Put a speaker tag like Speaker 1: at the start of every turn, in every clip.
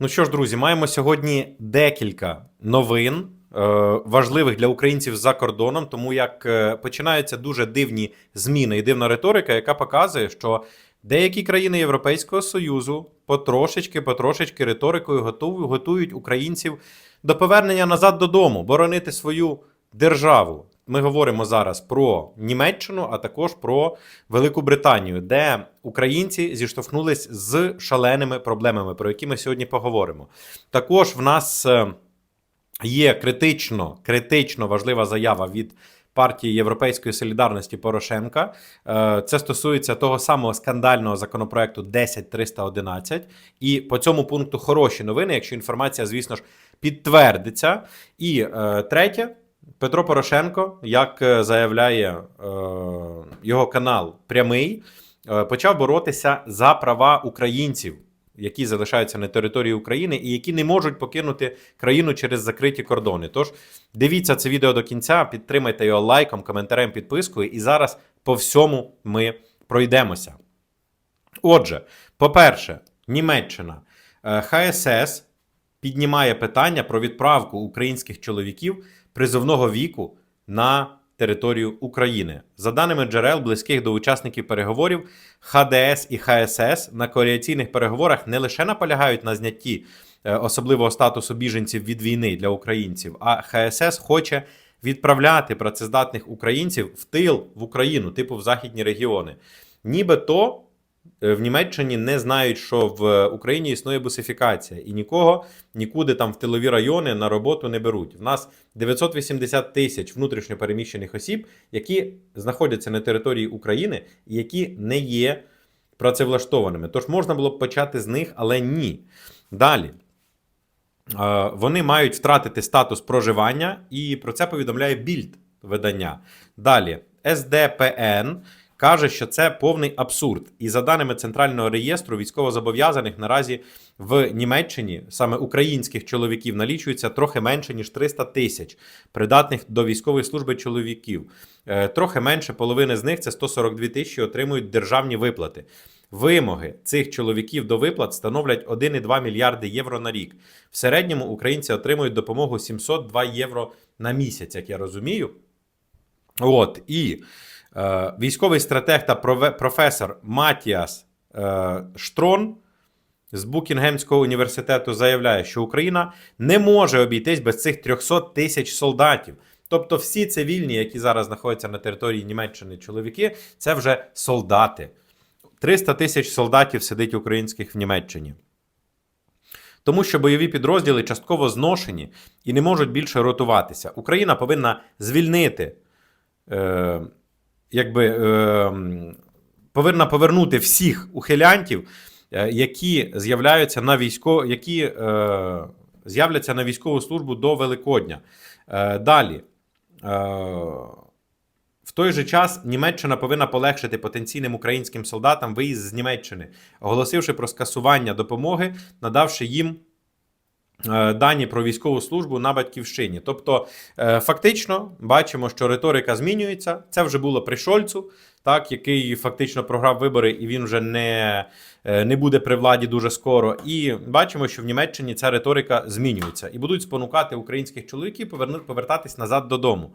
Speaker 1: Ну що ж, друзі, маємо сьогодні декілька новин е, важливих для українців за кордоном, тому як е, починаються дуже дивні зміни і дивна риторика, яка показує, що деякі країни Європейського Союзу потрошечки, потрошечки риторикою готують, українців до повернення назад додому, боронити свою державу. Ми говоримо зараз про Німеччину, а також про Велику Британію, де українці зіштовхнулись з шаленими проблемами, про які ми сьогодні поговоримо. Також в нас е, є критично, критично важлива заява від партії Європейської солідарності Порошенка. Е, Це стосується того самого скандального законопроекту 10311. І по цьому пункту хороші новини, якщо інформація, звісно ж, підтвердиться. І е, третє. Петро Порошенко, як е, заявляє е, його канал Прямий, е, почав боротися за права українців, які залишаються на території України і які не можуть покинути країну через закриті кордони. Тож дивіться це відео до кінця, підтримайте його лайком, коментарем, підпискою, і зараз по всьому ми пройдемося. Отже, по-перше, Німеччина Е, ХСС піднімає питання про відправку українських чоловіків призовного віку на територію України. За даними джерел, близьких до учасників переговорів, ХДС і ХСС на коаліційних переговорах не лише наполягають на знятті е, особливого статусу біженців від війни для українців, а ХСС хоче відправляти працездатних українців в тил в Україну, типу в західні регіони. Нібито в Німеччині не знають, що в Україні існує бусифікація, і нікого нікуди там в тилові райони на роботу не беруть. В нас 980 тисяч внутрішньопереміщених осіб, які знаходяться на території України і які не є працевлаштованими. Тож можна було б почати з них, але ні. Далі. Е, Вони мають втратити статус проживання, і про це повідомляє Більд видання. Далі, СДПН каже, що це повний абсурд. І за даними Центрального реєстру військовозобов'язаних наразі в Німеччині саме українських чоловіків налічується трохи менше ніж 300 тисяч придатних до військової служби чоловіків. Е, Трохи менше половини з них це 142 тисячі отримують державні виплати. Вимоги цих чоловіків до виплат становлять 1,2 мільярди євро на рік. В середньому українці отримують допомогу 702 євро на місяць, як я розумію. От і військовий стратег та професор Матіас е, Штрон з Букінгемського університету заявляє, що Україна не може обійтись без цих 300 тисяч солдатів. Тобто, всі цивільні, які зараз знаходяться на території Німеччини, чоловіки, це вже солдати. 300 тисяч солдатів сидить українських в Німеччині. Тому що бойові підрозділи частково зношені і не можуть більше ротуватися. Україна повинна звільнити, е, якби, е, повинна повернути всіх ухилянтів, е, які з'являються на військо, які е, з'являться на військову службу до Великодня. Далі. В той же час Німеччина повинна полегшити потенційним українським солдатам виїзд з Німеччини, оголосивши про скасування допомоги, надавши їм дані про військову службу на батьківщині. Тобто, е, фактично, бачимо, що риторика змінюється. Це вже було при Шольцу, так, який фактично програв вибори, і він вже не, е, не буде при владі дуже скоро. І бачимо, що в Німеччині ця риторика змінюється і будуть спонукати українських чоловіків повертатись назад додому.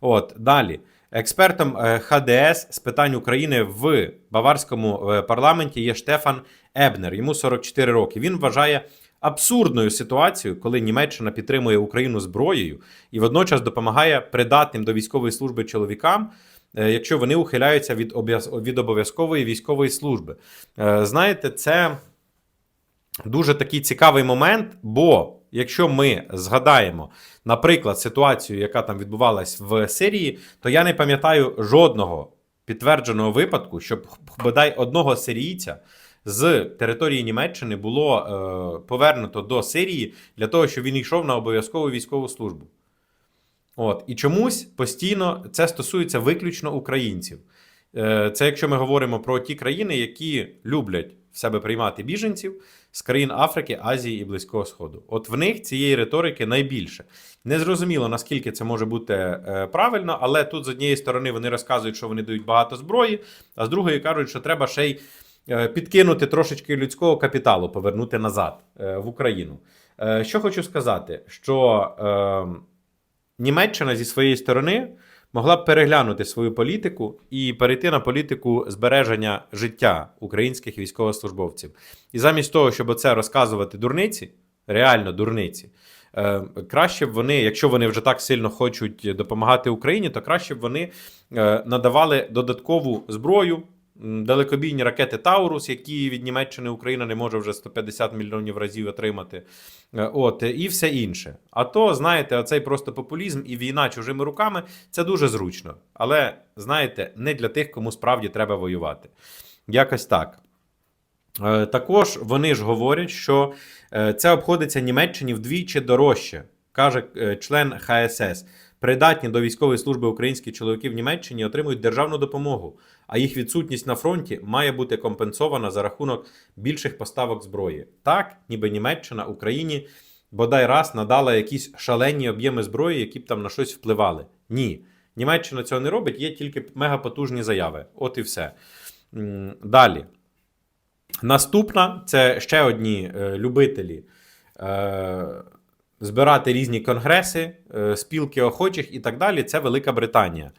Speaker 1: От далі. Експертом е, ХДС з питань України в баварському е, парламенті є Штефан Ебнер. Йому 44 роки. Він вважає абсурдною ситуацію, коли Німеччина підтримує Україну зброєю і водночас допомагає придатним до військової служби чоловікам, е, якщо вони ухиляються від від обов'язкової військової служби. Е, Знаєте, це дуже такий цікавий момент, бо якщо ми згадаємо, наприклад, ситуацію, яка там відбувалась в Сирії, то я не пам'ятаю жодного підтвердженого випадку, щоб бодай одного сирійця з території Німеччини було е, повернуто до Сирії для того, щоб він йшов на обов'язкову військову службу. От і чомусь постійно це стосується виключно українців. Е, Це якщо ми говоримо про ті країни, які люблять в себе приймати біженців з країн Африки, Азії і Близького Сходу. От в них цієї риторики найбільше. Незрозуміло, наскільки це може бути е, правильно, але тут з однієї сторони вони розказують, що вони дають багато зброї, а з другої кажуть, що треба ще й підкинути трошечки людського капіталу, повернути назад е, в Україну. Е, Що хочу сказати, що е, Німеччина зі своєї сторони могла б переглянути свою політику і перейти на політику збереження життя українських військовослужбовців. І замість того, щоб оце розказувати дурниці, реально дурниці. е, Краще б вони, якщо вони вже так сильно хочуть допомагати Україні, то краще б вони е, надавали додаткову зброю, далекобійні ракети Таурус, які від Німеччини Україна не може вже 150 мільйонів разів отримати. Е, От, і все інше. А то, знаєте, оцей просто популізм і війна чужими руками це дуже зручно. Але, знаєте, не для тих, кому справді треба воювати. Якось так. Е, Також вони ж говорять, що е, це обходиться Німеччині вдвічі дорожче, каже член ХСС. Придатні до військової служби українські чоловіки в Німеччині отримують державну допомогу, а їх відсутність на фронті має бути компенсована за рахунок більших поставок зброї. Так, ніби Німеччина Україні бодай раз надала якісь шалені об'єми зброї, які б там на щось впливали. Ні. Німеччина цього не робить, є тільки мегапотужні заяви. От і все. Далі. Наступна це ще одні е, любителі е, збирати різні конгреси, е, спілки охочих і так далі. Це Велика Британія.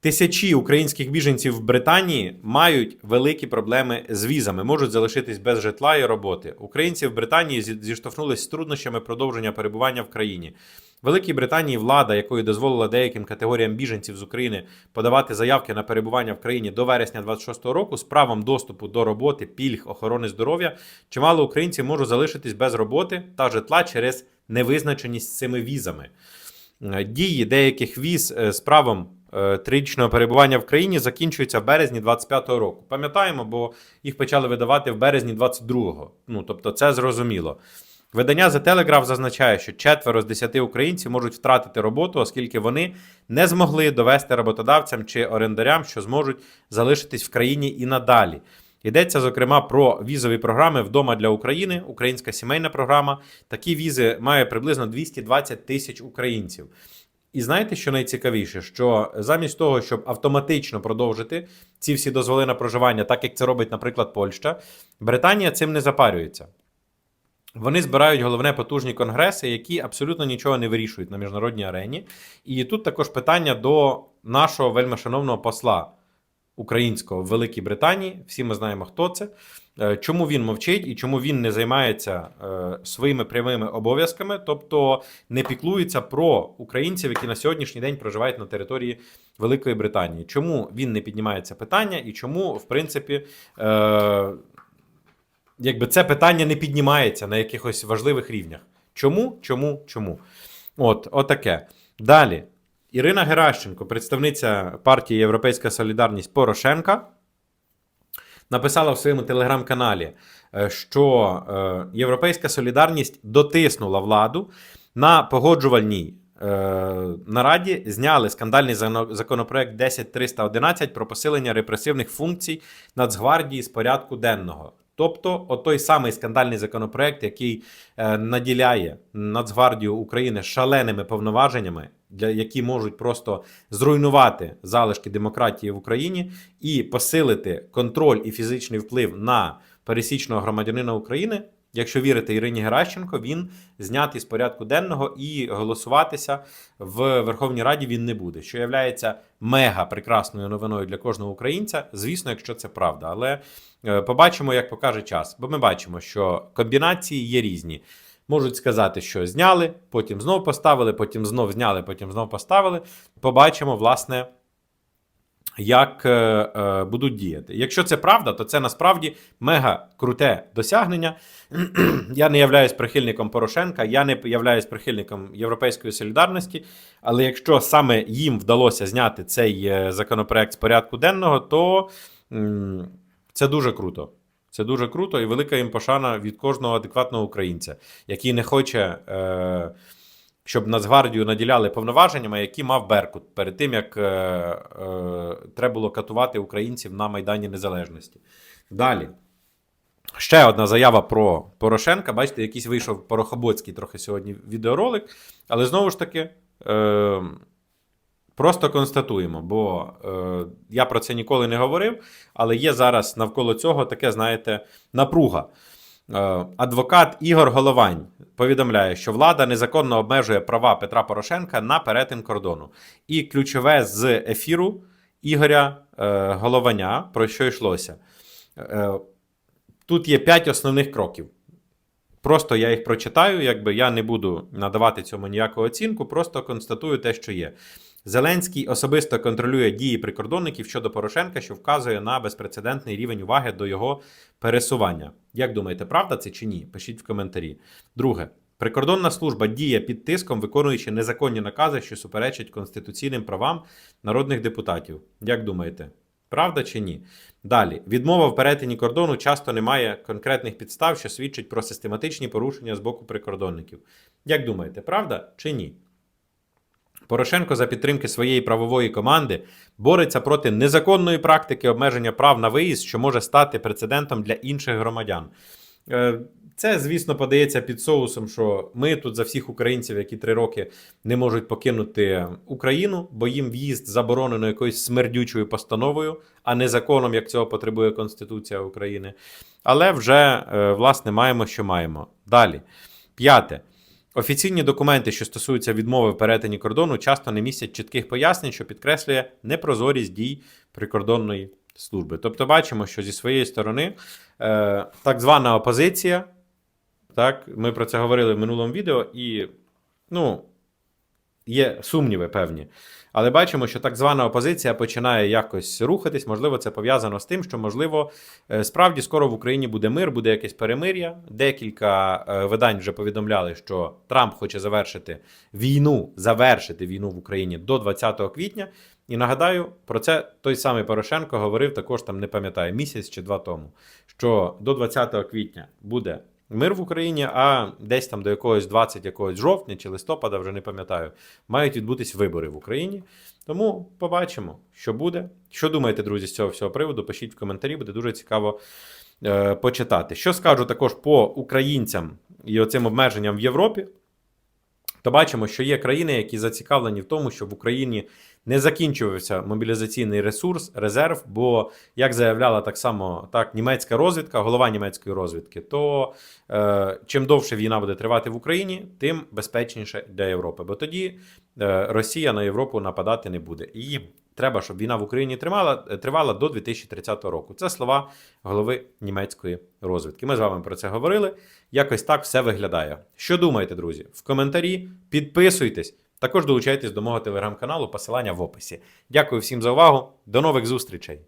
Speaker 1: Тисячі українських біженців в Британії мають великі проблеми з візами, можуть залишитись без житла і роботи. Українці в Британії зіштовхнулись з труднощами продовження перебування в країні. Великій Британії влада, якою дозволила деяким категоріям біженців з України подавати заявки на перебування в країні до вересня 26-го року з правом доступу до роботи, пільг, охорони здоров'я, чимало українців можуть залишитись без роботи та житла через невизначеність цими візами. Е, Дії деяких віз е, з правом трирічного перебування в країні закінчуються в березні 25-го року. Пам'ятаємо, бо їх почали видавати в березні 22-го. Ну тобто, це зрозуміло. Видання The Telegraph зазначає, що четверо з десяти українців можуть втратити роботу, оскільки вони не змогли довести роботодавцям чи орендарям, що зможуть залишитись в країні і надалі. Йдеться, зокрема, про візові програми вдома для України, українська сімейна програма. Такі візи має приблизно 220 тисяч українців. І знаєте, що найцікавіше, що замість того, щоб автоматично продовжити ці всі дозволи на проживання, так як це робить, наприклад, Польща, Британія цим не запарюється. Вони збирають головне потужні конгреси, які абсолютно нічого не вирішують на міжнародній арені. І тут також питання до нашого вельмишановного посла українського в Великій Британії. Всі ми знаємо, хто це. Е, Чому він мовчить і чому він не займається е, своїми прямими обов'язками, тобто не піклується про українців, які на сьогоднішній день проживають на території Великої Британії. Чому він не піднімає це питання і чому, в принципі, е, якби це питання не піднімається на якихось важливих рівнях. Чому? Чому? Чому? От, отаке. Далі. Ірина Геращенко, представниця партії Європейська Солідарність Порошенка, написала в своєму телеграм-каналі, е, що е, Європейська Солідарність дотиснула владу на погоджувальній е, нараді, зняли скандальний законопроект 10311 про посилення репресивних функцій Нацгвардії з порядку денного. Тобто, отой самий скандальний законопроект, який е, наділяє Нацгвардію України шаленими повноваженнями, для які можуть просто зруйнувати залишки демократії в Україні і посилити контроль і фізичний вплив на пересічного громадянина України. Якщо вірити Ірині Геращенко, він знятий з порядку денного і голосуватися в Верховній Раді він не буде, що є мега прекрасною новиною для кожного українця. Звісно, якщо це правда, але е, побачимо, як покаже час. Бо ми бачимо, що комбінації є різні. Можуть сказати, що зняли, потім знов поставили, потім знов зняли, потім знов поставили. Побачимо, власне, як е, е, будуть діяти. Якщо це правда, то це насправді мега круте досягнення. я не являюсь прихильником Порошенка, я не являюсь прихильником Європейської солідарності. Але якщо саме їм вдалося зняти цей е, законопроект з порядку денного, то це дуже круто. Це дуже круто і велика їм пошана від кожного адекватного українця, який не хоче, е, щоб Нацгвардію наділяли повноваженнями, які мав Беркут перед тим, як е, е, треба було катувати українців на Майдані Незалежності. Далі. Ще одна заява про Порошенка. Бачите, якийсь вийшов порохоботський трохи сьогодні відеоролик. Але знову ж таки, е, Просто констатуємо, бо е, я про це ніколи не говорив, але є зараз навколо цього таке, знаєте, напруга. Е, Адвокат Ігор Головань повідомляє, що влада незаконно обмежує права Петра Порошенка на перетин кордону. І ключове з ефіру Ігоря е, Голованя, про що йшлося. Е, Тут є п'ять основних кроків. Просто я їх прочитаю, якби я не буду надавати цьому ніяку оцінку, просто констатую те, що є. Зеленський особисто контролює дії прикордонників щодо Порошенка, що вказує на безпрецедентний рівень уваги до його пересування. Як думаєте, правда це чи ні? Пишіть в коментарі. Друге. Прикордонна служба діє під тиском, виконуючи незаконні накази, що суперечать конституційним правам народних депутатів. Як думаєте, правда чи ні? Далі, відмова в перетині кордону часто не має конкретних підстав, що свідчить про систематичні порушення з боку прикордонників. Як думаєте, правда чи ні? Порошенко за підтримки своєї правової команди бореться проти незаконної практики обмеження прав на виїзд, що може стати прецедентом для інших громадян. Е, Це, звісно, подається під соусом, що ми тут за всіх українців, які три роки не можуть покинути Україну, бо їм в'їзд заборонено якоюсь смердючою постановою, а не законом, як цього потребує Конституція України. Але вже, е, власне, маємо, що маємо. Далі. П'яте. Офіційні документи, що стосуються відмови в перетині кордону, часто не містять чітких пояснень, що підкреслює непрозорість дій прикордонної служби. Тобто, бачимо, що зі своєї сторони е, так звана опозиція, так, ми про це говорили в минулому відео, і ну, є сумніви певні. Але бачимо, що так звана опозиція починає якось рухатись. Можливо, це пов'язано з тим, що, можливо, е, справді скоро в Україні буде мир, буде якесь перемир'я. Декілька е, видань вже повідомляли, що Трамп хоче завершити війну, завершити війну в Україні до 20 квітня. І нагадаю, про це той самий Порошенко говорив також там, не пам'ятаю, місяць чи два тому, що до 20 квітня буде мир в Україні, а десь там до якогось 20 якогось жовтня чи листопада, вже не пам'ятаю, мають відбутись вибори в Україні. Тому побачимо, що буде. Що думаєте, друзі, з цього всього приводу? Пишіть в коментарі, буде дуже цікаво е, почитати. Що скажу також по українцям і оцим обмеженням в Європі, то бачимо, що є країни, які зацікавлені в тому, щоб в Україні не закінчувався мобілізаційний ресурс, резерв. Бо, як заявляла так само так німецька розвідка, голова німецької розвідки, то е, чим довше війна буде тривати в Україні, тим безпечніше для Європи. Бо тоді е, Росія на Європу нападати не буде. І треба, щоб війна в Україні тривала, тривала до 2030 року. Це слова голови німецької розвідки. Ми з вами про це говорили. Якось так все виглядає. Що думаєте, друзі? В коментарі підписуйтесь. Також долучайтесь до мого телеграм-каналу, посилання в описі. Дякую всім за увагу. До нових зустрічей!